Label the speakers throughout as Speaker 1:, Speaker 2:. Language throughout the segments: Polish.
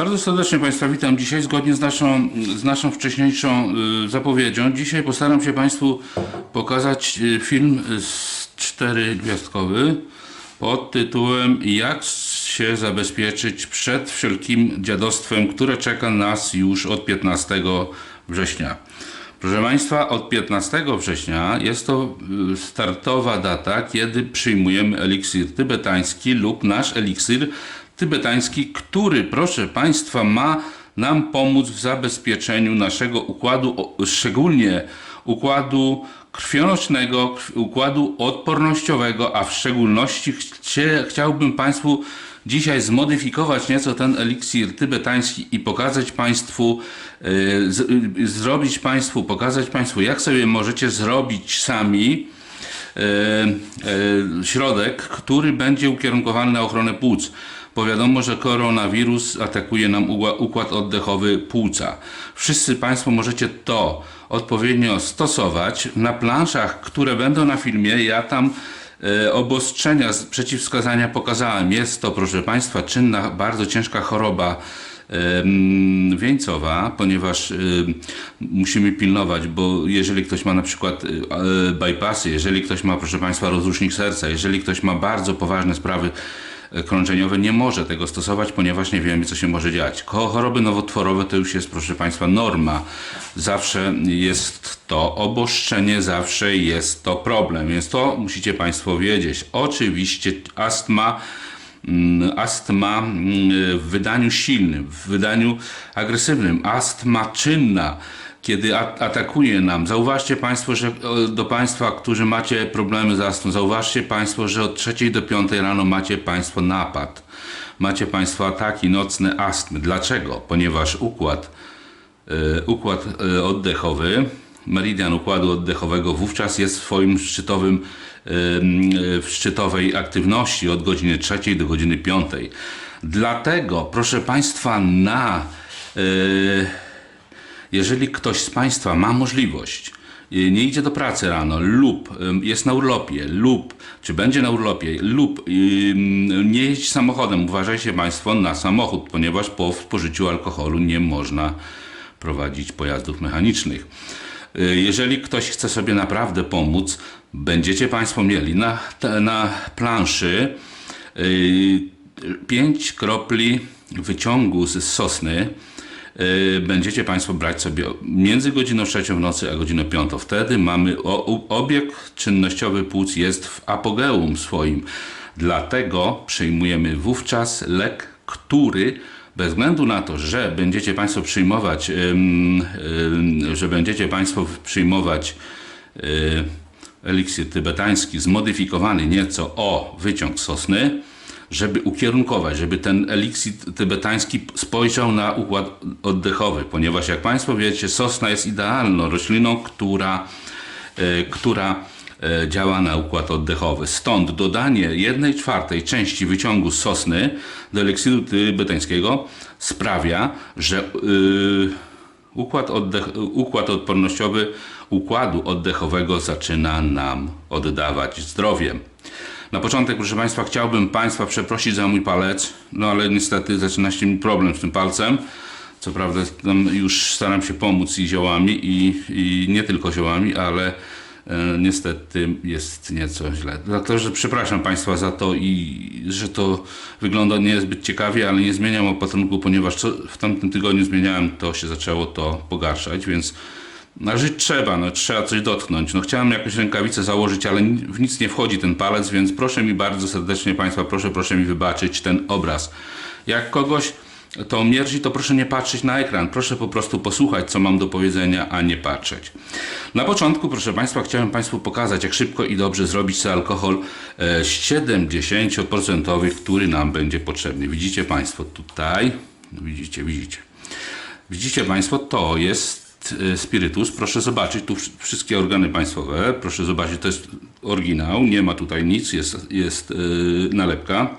Speaker 1: Bardzo serdecznie Państwa witam dzisiaj zgodnie z naszą, z naszą wcześniejszą y, zapowiedzią. Dzisiaj postaram się Państwu pokazać y, film z czterygwiazdkowy pod tytułem Jak się zabezpieczyć przed wszelkim dziadostwem, które czeka nas już od 15 września. Proszę Państwa, od 15 września jest to y, startowa data, kiedy przyjmujemy eliksir tybetański lub nasz eliksir tybetański, który, proszę Państwa, ma nam pomóc w zabezpieczeniu naszego układu, szczególnie układu krwionośnego, krw- układu odpornościowego, a w szczególności chcie, chciałbym Państwu dzisiaj zmodyfikować nieco ten eliksir tybetański i pokazać Państwu, e, z, y, zrobić Państwu, pokazać Państwu, jak sobie możecie zrobić sami e, środek, który będzie ukierunkowany na ochronę płuc. Bo wiadomo, że koronawirus atakuje nam układ oddechowy płuca. Wszyscy Państwo możecie to odpowiednio stosować. Na planszach, które będą na filmie, ja tam e, obostrzenia, przeciwwskazania pokazałem. Jest to, proszę Państwa, czynna, bardzo ciężka choroba wieńcowa, ponieważ em, musimy pilnować, bo jeżeli ktoś ma na przykład e, bypassy, jeżeli ktoś ma, proszę Państwa, rozrusznik serca, jeżeli ktoś ma bardzo poważne sprawy e, krążeniowe, nie może tego stosować, ponieważ nie wiemy, co się może dziać. Choroby nowotworowe to już jest, proszę Państwa, norma. Zawsze jest to oboszczenie, zawsze jest to problem, więc to musicie Państwo wiedzieć. Oczywiście astma, mm, astma mm, w wydaniu silnym, w wydaniu agresywnym, astma czynna, kiedy atakuje nam. Zauważcie Państwo, że e, do Państwa, którzy macie problemy z astmą, zauważcie Państwo, że od 3 do 5 rano macie Państwo napad. Macie Państwo ataki nocne astmy. Dlaczego? Ponieważ układ e, układ e, oddechowy, meridian układu oddechowego wówczas jest w swoim szczytowym, w szczytowej aktywności od godziny 3 do godziny 5. Dlatego, proszę Państwa, na jeżeli ktoś z Państwa ma możliwość, y, nie idzie do pracy rano lub jest na urlopie lub czy będzie na urlopie lub nie jeździ samochodem, uważajcie Państwo na samochód, ponieważ po spożyciu alkoholu nie można prowadzić pojazdów mechanicznych. Y, Jeżeli ktoś chce sobie naprawdę pomóc, będziecie Państwo mieli na, na planszy 5 kropli wyciągu z sosny. Y, Będziecie Państwo brać sobie między godziną 3 w nocy a godziną 5. Wtedy mamy obieg czynnościowy płuc jest w apogeum swoim. Dlatego przyjmujemy wówczas lek, który bez względu na to, że będziecie Państwo przyjmować, że będziecie Państwo przyjmować y, eliksir tybetański zmodyfikowany nieco o wyciąg sosny, żeby ukierunkować, żeby ten eliksir tybetański spojrzał na układ oddechowy, ponieważ jak Państwo wiecie, sosna jest idealną rośliną, która, e, która e, działa na układ oddechowy. Stąd dodanie jednej czwartej części wyciągu sosny do eliksiru tybetańskiego sprawia, że yy, Układ, oddech, układ odpornościowy układu oddechowego zaczyna nam oddawać zdrowiem. Na początek, proszę Państwa, chciałbym Państwa przeprosić za mój palec, no ale niestety zaczyna się mi problem z tym palcem. Co prawda już staram się pomóc i ziołami, i, i nie tylko ziołami, ale e, niestety jest nieco źle. Dlatego, że przepraszam Państwa za to i że to wygląda niezbyt ciekawie, ale nie zmieniam opatrunku, ponieważ co w tamtym tygodniu zmieniałem, to się zaczęło to pogarszać, więc no, żyć trzeba, no, trzeba coś dotknąć. No, chciałem jakąś rękawicę założyć, ale w nic nie wchodzi ten palec, więc proszę mi bardzo serdecznie Państwa, proszę, proszę mi wybaczyć ten obraz. Jak kogoś to mierzi, to proszę nie patrzeć na ekran, proszę po prostu posłuchać, co mam do powiedzenia, a nie patrzeć. Na początku, proszę Państwa, chciałem Państwu pokazać, jak szybko i dobrze zrobić sobie alkohol e, 70%, który nam będzie potrzebny. Widzicie Państwo tutaj, widzicie, widzicie. Widzicie Państwo, to jest e, spirytus. Proszę zobaczyć, tu wsz- wszystkie organy państwowe. Proszę zobaczyć, to jest oryginał, nie ma tutaj nic, jest, jest e, nalepka.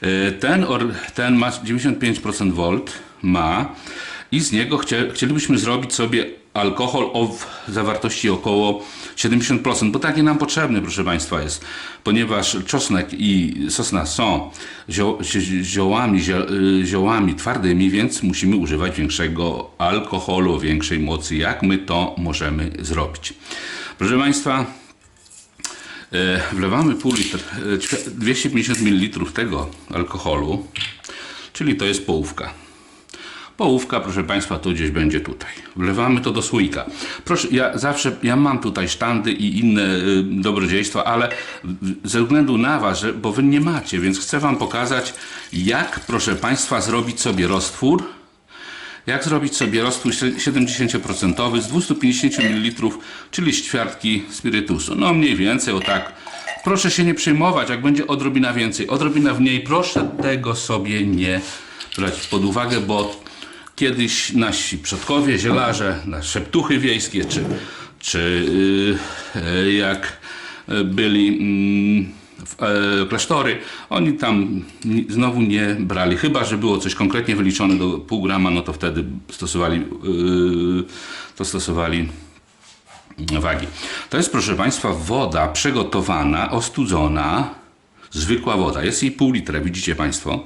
Speaker 1: E, Ten, or, ten ma 95% volt, ma i z niego chcie, chcielibyśmy zrobić sobie alkohol o zawartości około 70%, bo taki nam potrzebny, proszę Państwa, jest, ponieważ czosnek i sosna są zio, zi- ziołami, zio, y, ziołami twardymi, więc musimy używać większego alkoholu, większej mocy. Jak my to możemy zrobić? Proszę Państwa, e, wlewamy pół litra, e, ćwi- 250 ml tego alkoholu, czyli to jest połówka. Połówka, proszę Państwa, to gdzieś będzie tutaj. Wlewamy to do słoika. Proszę, ja zawsze, ja mam tutaj sztandy i inne y, dobrodziejstwa, ale ze względu na Was, że, bo Wy nie macie, więc chcę Wam pokazać, jak, proszę Państwa, zrobić sobie roztwór. Jak zrobić sobie roztwór sie- 70% z 250 ml, czyli ćwiartki spirytusu. No mniej więcej, o tak. Proszę się nie przejmować, jak będzie odrobina więcej, odrobina mniej, proszę tego sobie nie brać pod uwagę, bo kiedyś nasi przodkowie, zielarze, nasze szeptuchy wiejskie, czy, czy yy, yy, jak byli mm, w, e, klasztory, oni tam znowu nie brali, chyba że było coś konkretnie wyliczone do pół grama, no to wtedy stosowali, yy, to stosowali wagi. To jest, proszę Państwa, woda przygotowana, ostudzona, zwykła woda. Jest jej pół litra, widzicie Państwo.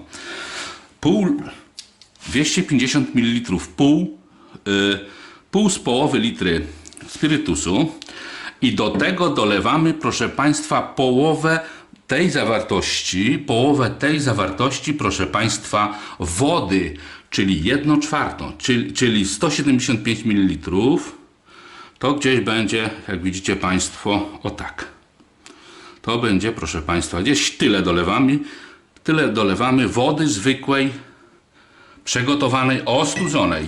Speaker 1: Pół, 250 ml, pół, y, pół z połowy litry spirytusu i do tego dolewamy, proszę Państwa, połowę tej zawartości, połowę tej zawartości, proszę Państwa, wody, czyli 1 czwartą, czyli, czyli 175 ml, to gdzieś będzie, jak widzicie Państwo, o tak. To będzie, proszę Państwa, gdzieś tyle dolewamy, tyle dolewamy wody zwykłej, przygotowanej, ostudzonej.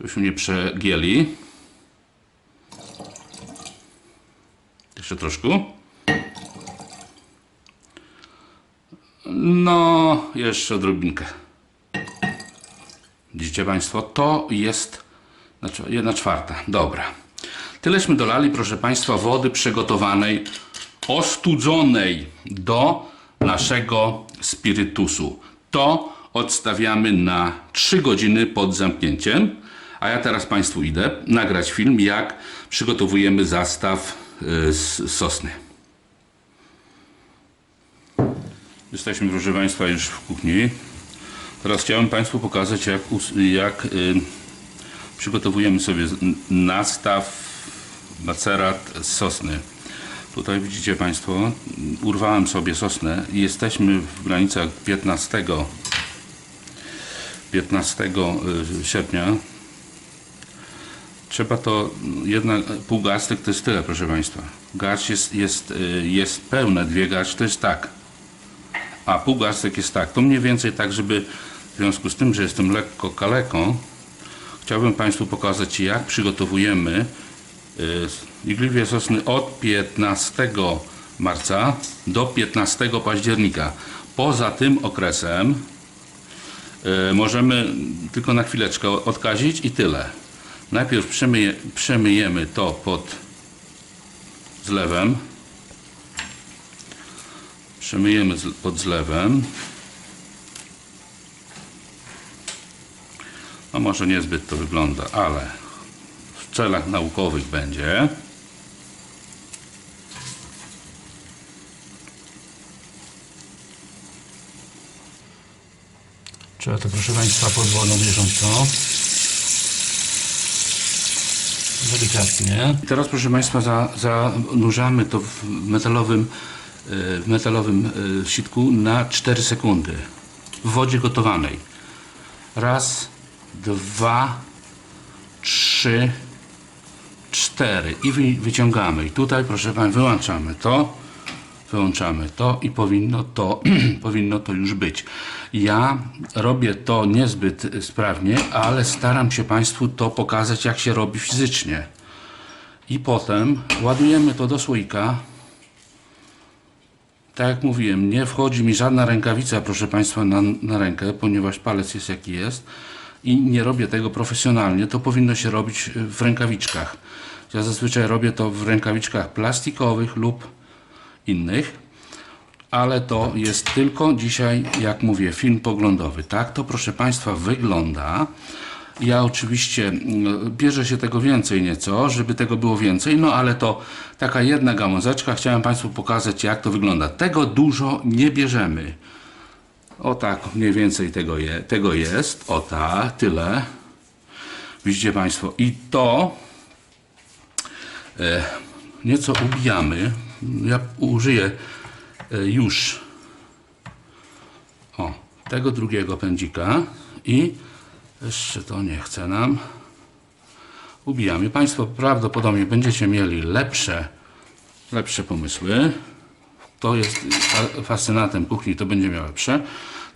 Speaker 1: Żebyśmy nie przegięli. Jeszcze troszkę. No, jeszcze odrobinkę. Widzicie Państwo, to jest znaczy jedna czwarta. Dobra. Tyleśmy dolali, proszę Państwa, wody przygotowanej, ostudzonej do naszego spirytusu. To odstawiamy na 3 godziny pod zamknięciem. A ja teraz Państwu idę nagrać film, jak przygotowujemy zastaw y, z sosny. Jesteśmy, proszę Państwa, już w kuchni. Teraz chciałem Państwu pokazać, jak, jak y, przygotowujemy sobie nastaw macerat sosny. Tutaj widzicie Państwo, urwałem sobie sosnę i jesteśmy w granicach 15, 15 y, sierpnia. Trzeba to, jednak pół garstek to jest tyle, proszę Państwa. Garść jest, jest, y, jest pełne, dwie garść to jest tak. A pół garstek jest tak. To mniej więcej tak, żeby w związku z tym, że jestem lekko kaleką, chciałbym Państwu pokazać, jak przygotowujemy y, igliwie sosny od 15 marca do 15 października. Poza tym okresem możemy tylko na chwileczkę odkazić i tyle. Najpierw przemyje, przemyjemy to pod zlewem. Przemyjemy pod zlewem. No może niezbyt to wygląda, ale w celach naukowych będzie. Trzeba to proszę Państwa pod wodą bieżąco. Delikatnie. Teraz proszę Państwa za, zanurzamy to w metalowym, e, w metalowym e, sitku na 4 sekundy w wodzie gotowanej. Raz, dwa, trzy, cztery i wy, wyciągamy. I tutaj proszę Państwa wyłączamy to, wyłączamy to i powinno to, powinno to już być. Ja robię to niezbyt sprawnie, ale staram się Państwu to pokazać, jak się robi fizycznie. I potem ładujemy to do słoika. Tak jak mówiłem, nie wchodzi mi żadna rękawica, proszę Państwa, na, na rękę, ponieważ palec jest jaki jest i nie robię tego profesjonalnie. To powinno się robić w rękawiczkach. Ja zazwyczaj robię to w rękawiczkach plastikowych lub innych, ale to jest tylko dzisiaj, jak mówię, film poglądowy. Tak to, proszę Państwa, wygląda. Ja oczywiście mm, bierze się tego więcej nieco, żeby tego było więcej, no ale to taka jedna gałązeczka. Chciałem Państwu pokazać, jak to wygląda. Tego dużo nie bierzemy. O tak, mniej więcej tego, je, tego jest. O tak, tyle. Widzicie Państwo. I to e, nieco ubijamy. Ja użyję e, już o, tego drugiego pędzika i jeszcze to nie chce nam. Ubijamy. Państwo prawdopodobnie będziecie mieli lepsze, lepsze pomysły. To jest fa- fascynatem kuchni, to będzie miał lepsze.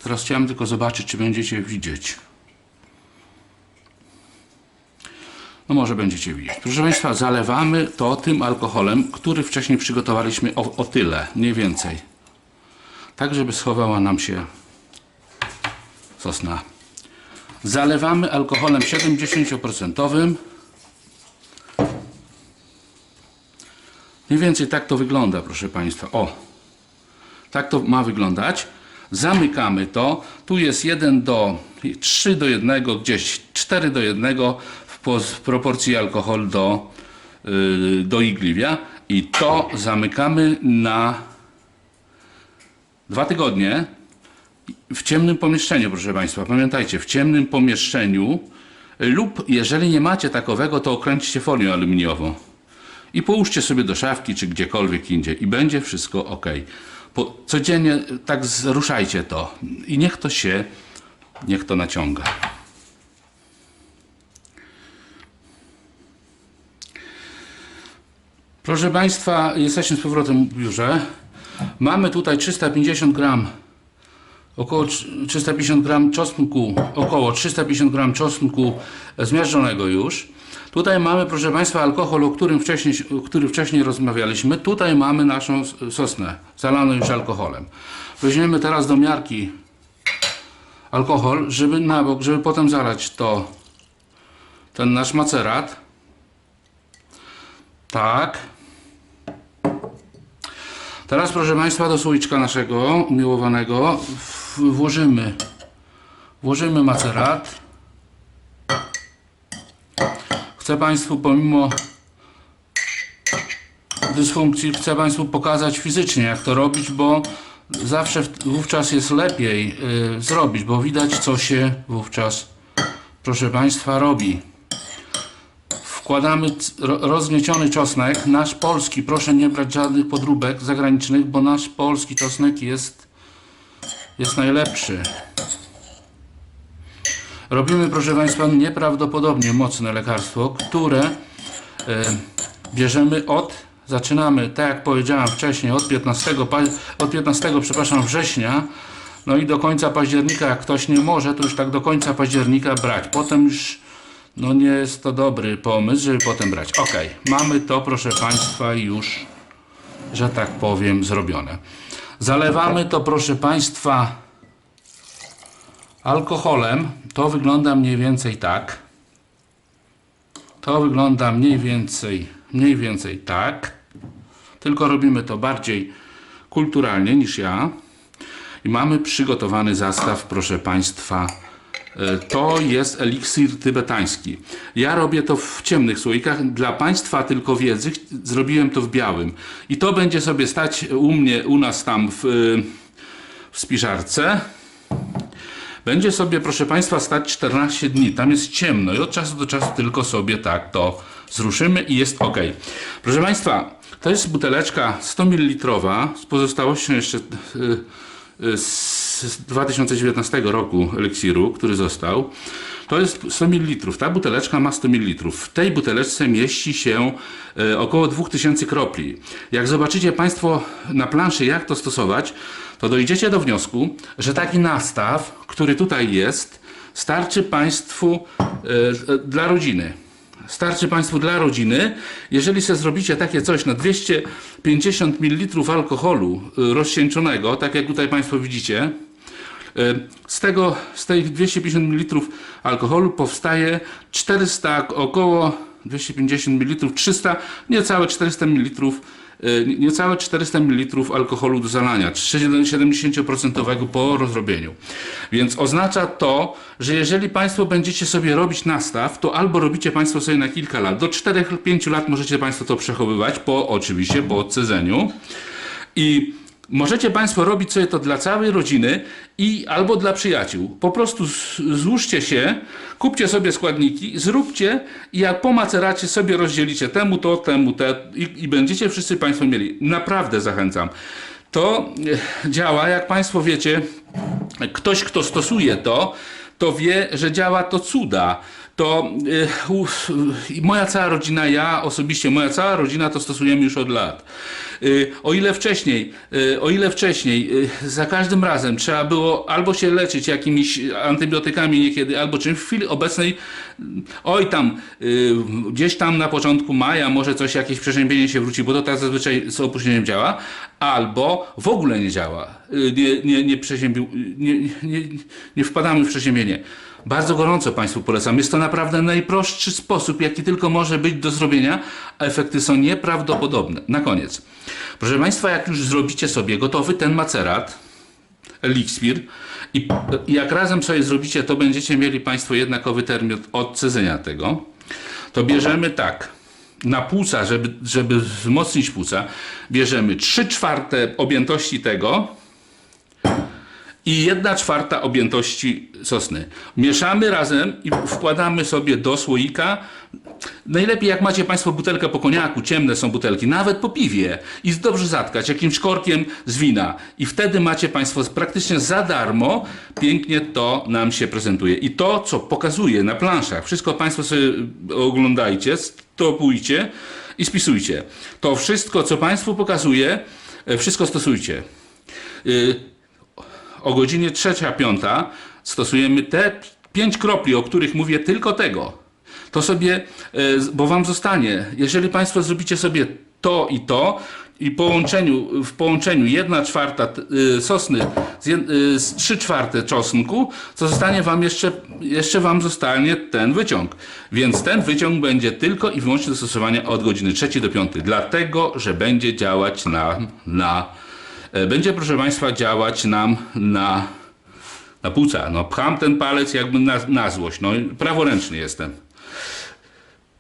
Speaker 1: Teraz chciałem tylko zobaczyć, czy będziecie widzieć. No może będziecie widzieć. Proszę Państwa, zalewamy to tym alkoholem, który wcześniej przygotowaliśmy o, o tyle, mniej więcej. Tak, żeby schowała nam się sosna. Zalewamy alkoholem 70%. Mniej więcej tak to wygląda, proszę Państwa. O, tak to ma wyglądać. Zamykamy to. Tu jest 1 do 3 do 1, gdzieś 4 do 1 w, po, w proporcji alkohol do, yy, do igliwia. I to zamykamy na dwa tygodnie w ciemnym pomieszczeniu, proszę Państwa. Pamiętajcie, w ciemnym pomieszczeniu lub jeżeli nie macie takowego, to okręćcie folią aluminiową i połóżcie sobie do szafki czy gdziekolwiek indziej i będzie wszystko ok. Po, codziennie tak zruszajcie to i niech to się, niech to naciąga. Proszę Państwa, jesteśmy z powrotem w biurze. Mamy tutaj 350 gram około trz- 350 gram czosnku, około 350 gram czosnku zmiażdżonego już. Tutaj mamy, proszę Państwa, alkohol, o którym wcześniej, o którym wcześniej rozmawialiśmy. Tutaj mamy naszą sosnę, zalaną już alkoholem. Weźmiemy teraz do miarki alkohol, żeby na bok, żeby potem zalać to, ten nasz macerat. Tak. Teraz, proszę Państwa, do słoiczka naszego umiłowanego włożymy, włożymy macerat. Chcę Państwu, pomimo dysfunkcji, chcę Państwu pokazać fizycznie, jak to robić, bo zawsze wówczas jest lepiej y, zrobić, bo widać, co się wówczas, proszę Państwa, robi. Wkładamy rozgnieciony czosnek, nasz polski, proszę nie brać żadnych podróbek zagranicznych, bo nasz polski czosnek jest, jest najlepszy. Robimy, proszę Państwa, nieprawdopodobnie mocne lekarstwo, które e, bierzemy od, zaczynamy, tak jak powiedziałem wcześniej, od 15, pa- od 15 przepraszam, września, no i do końca października, jak ktoś nie może, to już tak do końca października brać. Potem już no nie jest to dobry pomysł, żeby potem brać. Ok, mamy to, proszę Państwa, już, że tak powiem, zrobione. Zalewamy to, proszę Państwa, alkoholem. To wygląda mniej więcej tak. To wygląda mniej więcej, mniej więcej tak. Tylko robimy to bardziej kulturalnie niż ja. I mamy przygotowany zastaw, proszę Państwa. E, To jest eliksir tybetański. Ja robię to w ciemnych słoikach. Dla Państwa tylko wiedzy zrobiłem to w białym. I to będzie sobie stać u mnie, u nas tam w, w spiżarce. Będzie sobie, proszę Państwa, stać 14 dni. Tam jest ciemno i od czasu do czasu tylko sobie tak to zruszymy i jest ok. Proszę Państwa, to jest buteleczka 100 ml z pozostałością jeszcze y, y, z 2019 roku eliksiru, który został. To jest 100 ml. Ta buteleczka ma 100 ml. W tej buteleczce mieści się e, około 2000 kropli. Jak zobaczycie Państwo na planszy, jak to stosować, to dojdziecie do wniosku, że taki nastaw, który tutaj jest, starczy Państwu e, e, dla rodziny. Starczy Państwu dla rodziny, jeżeli sobie zrobicie takie coś na 250 ml alkoholu rozcieńczonego, tak jak tutaj Państwo widzicie, z tego, z tych 250 ml alkoholu powstaje 400, około 250 ml, 300, niecałe 400 ml y, niecałe 400 ml alkoholu do zalania, 70% po rozrobieniu. Więc oznacza to, że jeżeli Państwo będziecie sobie robić nastaw, to albo robicie Państwo sobie na kilka lat, do 4-5 lat możecie Państwo to przechowywać, po oczywiście po odcedzeniu. I możecie Państwo robić sobie to dla całej rodziny i albo dla przyjaciół. Po prostu złóżcie się, kupcie sobie składniki, zróbcie i jak po maceracie sobie rozdzielicie temu to, temu te i, i będziecie wszyscy Państwo mieli. Naprawdę zachęcam. To e, działa, jak Państwo wiecie, ktoś, kto stosuje to, to wie, że działa to cuda. To y, moja cała rodzina, ja osobiście, moja cała rodzina to stosujemy już od lat. Y, o ile wcześniej, y, o ile wcześniej za każdym razem trzeba było albo się leczyć jakimiś antybiotykami niekiedy, albo czymś w chwili obecnej, oj tam, gdzieś tam na początku maja może coś, jakieś przeziębienie się wróci, bo to tak zazwyczaj z opóźnieniem działa, albo w ogóle nie działa. Nie, nie, nie, nie, nie, nie wpadamy w przeziębienie. Bardzo gorąco Państwu polecam. Jest to naprawdę najprostszy sposób, jaki tylko może być do zrobienia, a efekty są nieprawdopodobne. Na koniec. Proszę Państwa, jak już zrobicie sobie gotowy ten macerat, eliksir, i jak razem sobie zrobicie, to będziecie mieli Państwo jednakowy termin odcedzenia tego, to bierzemy tak. Na płuca, żeby, żeby wzmocnić płuca, bierzemy 3 czwarte objętości tego, i 1 czwarta objętości sosny. Mieszamy razem i wkładamy sobie do słoika. Najlepiej jak macie Państwo butelkę po koniaku, ciemne są butelki, nawet po piwie i dobrze zatkać jakimś korkiem z wina. I wtedy macie Państwo praktycznie za darmo, pięknie to nam się prezentuje. I to, co pokazuje na planszach, wszystko Państwo sobie oglądajcie, stopujcie i spisujcie. To wszystko, co Państwu pokazuje, wszystko stosujcie. O godzinie trzecia, piąta stosujemy te pięć kropli, o których mówię, tylko tego. To sobie, e, bo wam zostanie, jeżeli Państwo zrobicie sobie to i to i połączeniu, w połączeniu jedna czwarta t- y, sosny z, jed- y, z trzy czwarte czosnku, to zostanie wam jeszcze, jeszcze wam zostanie ten wyciąg. Więc ten wyciąg będzie tylko i wyłącznie do stosowania od godziny trzeciej do piątej, dlatego, że będzie działać na, na będzie, proszę Państwa, działać nam na, na płuca. No, pcham ten palec jakby na, na złość. No, praworęczny jestem.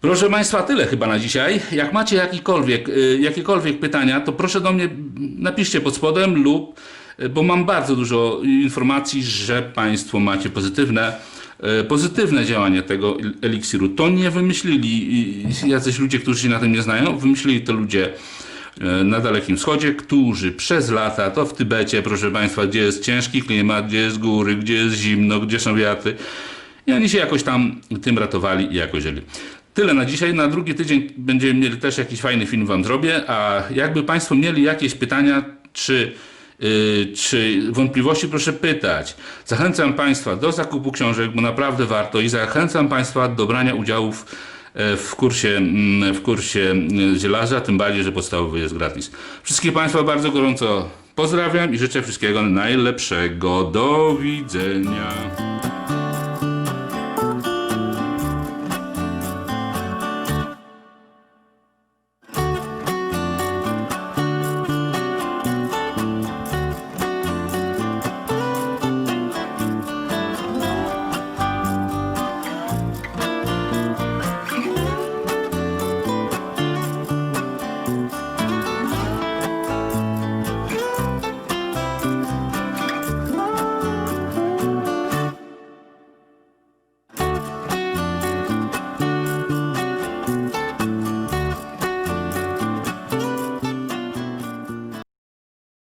Speaker 1: Proszę Państwa, tyle chyba na dzisiaj. Jak macie jakikolwiek, y, jakiekolwiek pytania, to proszę do mnie napiszcie pod spodem lub, y, bo mam bardzo dużo informacji, że Państwo macie pozytywne, pozytywne działanie tego el- eliksiru. To nie wymyślili jacyś ludzie, którzy się na tym nie znają, wymyślili to ludzie na Dalekim Wschodzie, którzy przez lata, to w Tybecie, proszę Państwa, gdzie jest ciężki klimat, gdzie jest góry, gdzie jest zimno, gdzie są wiatry, i oni się jakoś tam tym ratowali i jakoś żyli. Tyle na dzisiaj. Na drugi tydzień będziemy mieli też jakiś fajny film Wam zrobię. A jakby Państwo mieli jakieś pytania, czy, yy, czy wątpliwości, proszę pytać. Zachęcam Państwa do zakupu książek, bo naprawdę warto i zachęcam Państwa do brania udziałów e, w kursie, mm, w kursie mm, zielarza, tym bardziej, że podstawowy jest gratis. Wszystkich Państwa bardzo gorąco pozdrawiam i życzę wszystkiego najlepszego. Do widzenia.